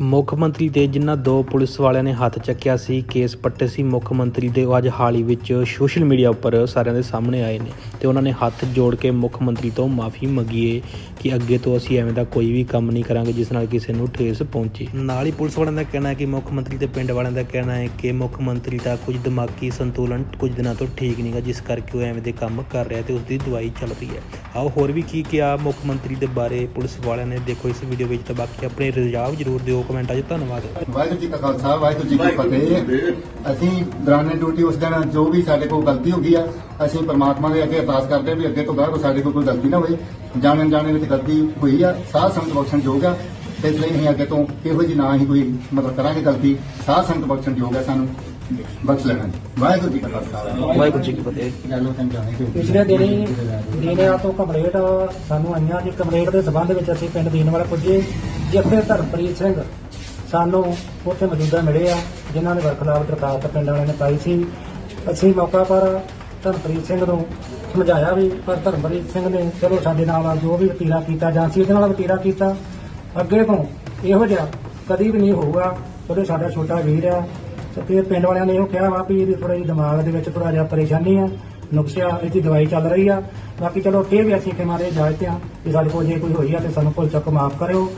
ਮੁੱਖ ਮੰਤਰੀ ਦੇ ਜਿਨ੍ਹਾਂ ਦੋ ਪੁਲਿਸ ਵਾਲਿਆਂ ਨੇ ਹੱਥ ਚੱਕਿਆ ਸੀ, ਕੇਸ ਪੱਟੇ ਸੀ, ਮੁੱਖ ਮੰਤਰੀ ਦੇ ਉਹ ਅੱਜ ਹਾਲ ਹੀ ਵਿੱਚ ਸੋਸ਼ਲ ਮੀਡੀਆ ਉੱਪਰ ਸਾਰਿਆਂ ਦੇ ਸਾਹਮਣੇ ਆਏ ਨੇ ਤੇ ਉਹਨਾਂ ਨੇ ਹੱਥ ਜੋੜ ਕੇ ਮੁੱਖ ਮੰਤਰੀ ਤੋਂ ਮਾਫੀ ਮੰਗੀਏ ਕਿ ਅੱਗੇ ਤੋਂ ਅਸੀਂ ਐਵੇਂ ਦਾ ਕੋਈ ਵੀ ਕੰਮ ਨਹੀਂ ਕਰਾਂਗੇ ਜਿਸ ਨਾਲ ਕਿਸੇ ਨੂੰ ਠੇਸ ਪਹੁੰਚੇ। ਨਾਲ ਹੀ ਪੁਲਿਸ ਵਾਲਿਆਂ ਦਾ ਕਹਿਣਾ ਹੈ ਕਿ ਮੁੱਖ ਮੰਤਰੀ ਤੇ ਪਿੰਡ ਵਾਲਿਆਂ ਦਾ ਕਹਿਣਾ ਹੈ ਕਿ ਮੁੱਖ ਮੰਤਰੀ ਦਾ ਕੁਝ ਦਿਮਾਗੀ ਸੰਤੁਲਨ ਕੁਝ ਦਿਨਾਂ ਤੋਂ ਠੀਕ ਨਹੀਂਗਾ ਜਿਸ ਕਰਕੇ ਉਹ ਐਵੇਂ ਦੇ ਕੰਮ ਕਰ ਰਿਹਾ ਤੇ ਉਸ ਦੀ ਦਵਾਈ ਚੱਲ ਰਹੀ ਹੈ। ਆਓ ਹੋਰ ਵੀ ਕੀ ਕਿਹਾ ਮੁੱਖ ਮੰਤਰੀ ਦੇ ਬਾਰੇ ਪੁਲਿਸ ਵਾਲਿਆਂ ਨੇ, ਦੇਖੋ ਇਸ ਵੀਡੀਓ ਵਿੱਚ ਤਾਂ ਬਾਕੀ ਆਪਣੇ ਰੁਝਾਵ ਜ਼ਰੂਰ ਦਿਓ। ਕਮੈਂਟਾਂ 'ਚ ਧੰਨਵਾਦ। ਵਾਹਿਗੁਰੂ ਜੀ ਕਾ ਖਾਲਸਾ ਵਾਹਿਗੁਰੂ ਜੀ ਕੀ ਫਤਿਹ। ਅਸੀਂ ਦੌਰਾਨੇ ਡਿਊਟੀ ਉਸ ਦਿਨ ਜੋ ਵੀ ਸਾਡੇ ਕੋਲ ਗਲਤੀ ਹੋ ਗਈ ਆ ਅਸੀਂ ਪਰਮਾਤਮਾ ਦੇ ਅੱਗੇ ਅਰਦਾਸ ਕਰਦੇ ਵੀ ਅੱਗੇ ਤੋਂ ਬਾਅਦ ਸਾਡੇ ਕੋਲ ਕੋਈ ਗਲਤੀ ਨਾ ਹੋਵੇ। ਜਾਣਨ ਜਾਣੇ ਵਿੱਚ ਗਲਤੀ ਹੋਈ ਆ ਸਾਧ ਸੰਗਤ ਬਖਸ਼ਣ ਯੋਗ ਆ। ਇਸ ਲਈ ਅਸੀਂ ਅੱਗੇ ਤੋਂ ਇਹੋ ਜੀ ਨਾ ਹੀ ਕੋਈ ਮਤਲਬ ਕਰਾਂਗੇ ਗਲਤੀ ਸਾਧ ਸੰਗਤ ਬਖਸ਼ਣ ਯੋਗ ਆ ਸਾਨੂੰ। ਬਖਸ਼ ਲੈਣਾ। ਵਾਹਿਗੁਰੂ ਜੀ ਕਾ ਖਾਲਸਾ। ਵਾਹਿਗੁਰੂ ਜੀ ਕੀ ਫਤਿਹ। ਪਿਛਲੇ ਦਿਨੀ ਦੀਨਿਆ ਤੋਂ ਕੰਪਲੇਂਟ ਸਾਨੂੰ ਆਈਆਂ ਜੀ ਕੰਪਲੇਂਟ ਦੇ ਸਬੰਧ ਵਿੱਚ ਅਸੀਂ ਪਿੰਡ ਦੀਨ ਵਾਲਾ ਪੁੱਜੇ। ਜਿੱਥੇ ਧਰਮਪ੍ਰੀਤ ਸਿੰਘ ਸਾਨੂੰ ਉੱਥੇ ਮੌਜੂਦਾ ਮਿਲੇ ਆ, ਜਿਨ੍ਹਾਂ ਨੇ ਵਰਖਲਾਫ ਦਰਖਾਸਤ ਪਿੰਡ ਵਾਲਿਆਂ ਨੇ ਪਾਈ ਸੀ। ਅਸੀਂ ਮੌਕਾ ਪਰ ਧਰਮਪ੍ਰੀਤ ਸਿੰਘ ਨੂੰ ਸਮਝਾਇਆ ਵੀ, ਪਰ ਧਰਮਪ੍ਰੀਤ ਸਿੰਘ ਨੇ ਚਲੋ ਸਾਡੇ ਨਾਲ ਜੋ ਵੀ ਵਤੀਰਾ ਕੀਤਾ ਜਾਂ ਅਸੀਂ ਇਹਦੇ ਨਾਲ ਵਤੀਰਾ ਕੀਤਾ, ਅੱਗੇ ਤੋਂ ਇਹੋ ਜਿਹਾ ਕਦੀ ਵੀ ਨਹੀਂ ਹੋਊਗਾ। ਉਹਦੇ ਸਾਡਾ ਛੋਟਾ ਵੀਰ ਆ। ਤੇ ਫਿਰ ਪਿੰਡ ਵਾਲਿਆਂ ਨੇ ਇਹੋ ਕਿਹਾ ਵਾ ਵੀ ਇਹਦੀ ਥੋੜਾ ਜਿਹਾ ਦਿਮਾਗ ਦੇ ਵਿੱਚ ਥੋੜਾ ਜਿਹਾ ਪਰੇਸ਼ਾਨੀ ਆ, ਨੁਕਸਿਆ, ਇਹਦੀ ਦਵਾਈ ਚੱਲ ਰਹੀ ਆ। ਬਾਕੀ ਚਲੋ ਇਹ ਵੀ ਅਸੀਂ ਕਿ ਮਾਰੇ ਇਜਾਜ਼ਤ ਆ ਕਿ ਸਾਡੇ ਕੋਲ ਜੇ ਕੋਈ ਹੋਈ ਆ ਤੇ ਸਾਨੂੰ ਭੁੱਲ ਚੁੱਕ ਮਾਫ ਕਰਿਓ।